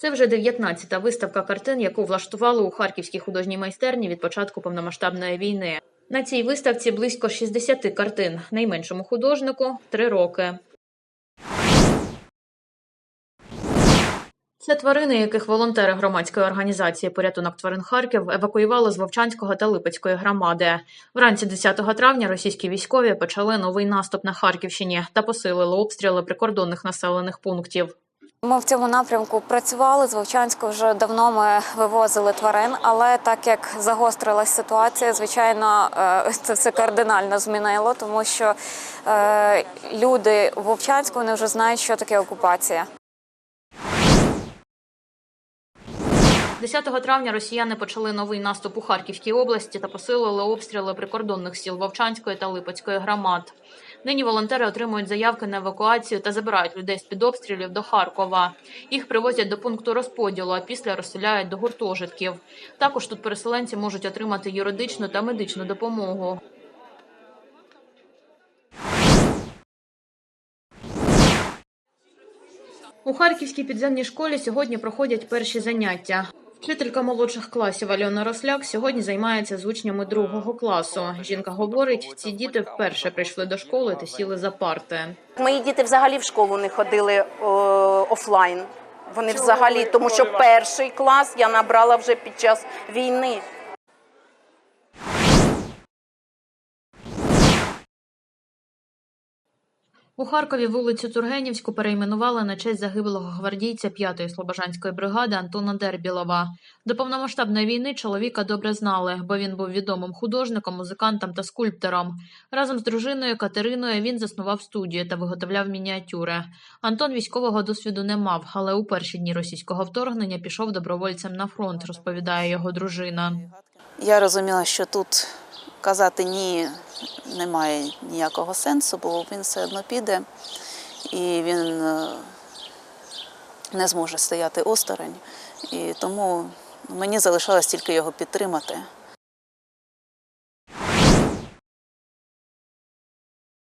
Це вже 19-та виставка картин, яку влаштували у Харківській художній майстерні від початку повномасштабної війни. На цій виставці близько 60 картин, найменшому художнику – три роки. Це тварини, яких волонтери громадської організації Порятунок тварин Харків евакуювали з Вовчанського та Липецької громади. Вранці 10 травня російські військові почали новий наступ на Харківщині та посилили обстріли прикордонних населених пунктів. Ми в цьому напрямку працювали з Вовчанську вже давно. Ми вивозили тварин, але так як загострилась ситуація, звичайно, е, це все кардинально змінило, тому що е, люди в Вовчанську вони вже знають, що таке окупація. 10 травня росіяни почали новий наступ у Харківській області та посилили обстріли прикордонних сіл Вовчанської та Липецької громад. Нині волонтери отримують заявки на евакуацію та забирають людей з під обстрілів до Харкова. Їх привозять до пункту розподілу, а після розселяють до гуртожитків. Також тут переселенці можуть отримати юридичну та медичну допомогу. У Харківській підземній школі сьогодні проходять перші заняття. Вчителька молодших класів Альона Росляк сьогодні займається з учнями другого класу. Жінка говорить, ці діти вперше прийшли до школи та сіли за парти. Мої діти взагалі в школу не ходили о, офлайн. Вони взагалі, тому що перший клас я набрала вже під час війни. У Харкові вулицю Тургенівську перейменували на честь загиблого гвардійця 5-ї Слобожанської бригади Антона Дербілова. До повномасштабної війни чоловіка добре знали, бо він був відомим художником, музикантом та скульптором. Разом з дружиною Катериною він заснував студію та виготовляв мініатюри. Антон військового досвіду не мав, але у перші дні російського вторгнення пішов добровольцем на фронт, розповідає його дружина. Я розуміла, що тут казати ні немає ніякого сенсу, бо він все одно піде і він е, не зможе стояти осторонь. І тому мені залишалось тільки його підтримати.